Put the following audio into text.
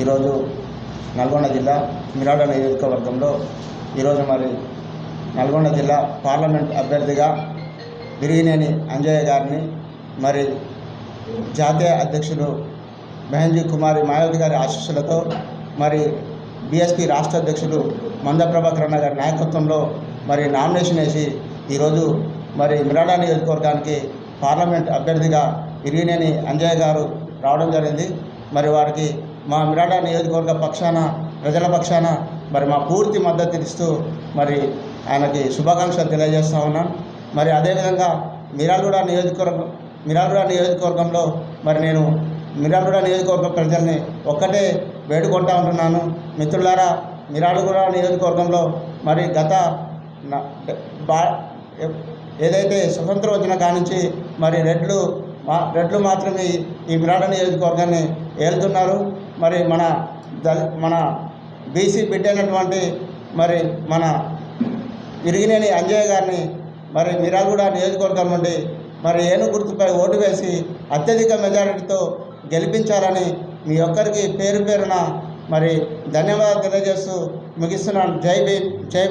ఈరోజు నల్గొండ జిల్లా మిరాడ నియోజకవర్గంలో ఈరోజు మరి నల్గొండ జిల్లా పార్లమెంట్ అభ్యర్థిగా విరిగినేని అంజయ్య గారిని మరి జాతీయ అధ్యక్షులు మెహంజీ కుమారి మాయావతి గారి ఆశీస్సులతో మరి బీఎస్పీ రాష్ట్ర అధ్యక్షులు మందప్రభాకరణ గారి నాయకత్వంలో మరి నామినేషన్ వేసి ఈరోజు మరి మిరాడ నియోజకవర్గానికి పార్లమెంట్ అభ్యర్థిగా ఇరిగినేని అంజయ్య గారు రావడం జరిగింది. మరి వారికి మా మిరాడ నియోజకవర్గ పక్షాన ప్రజల పక్షాన మరి మా పూర్తి మద్దతు ఇస్తూ మరి ఆయనకి శుభాకాంక్షలు తెలియజేస్తా ఉన్నాను మరి అదేవిధంగా మిరాలగూడ నియోజకవర్గం మిరాలగూడ నియోజకవర్గంలో మరి నేను మిరాలగూడ నియోజకవర్గ ప్రజల్ని ఒక్కటే వేడుకుంటా ఉంటున్నాను. మిత్రులారా మిరాలగూడ నియోజకవర్గంలో మరి గత బా ఏదైతే స్వతంత్రం వచ్చిన కానించి మరి రెడ్లు మా రెడ్లు మాత్రమే ఈ మిరాడ నియోజకవర్గాన్ని వెళ్తున్నారు మరి మన దళ మన బీసీ బిడ్డ మరి మన ఇరిగినేని అంజయ్య గారిని మరి మిరాగూడ నియోజకవర్గం నుండి మరి ఏను గుర్తుపై ఓటు వేసి అత్యధిక మెజారిటీతో గెలిపించాలని మీ ఒక్కరికి పేరు పేరున మరి ధన్యవాదాలు తెలియజేస్తూ ముగిస్తున్నాను. జై భీమ్ జై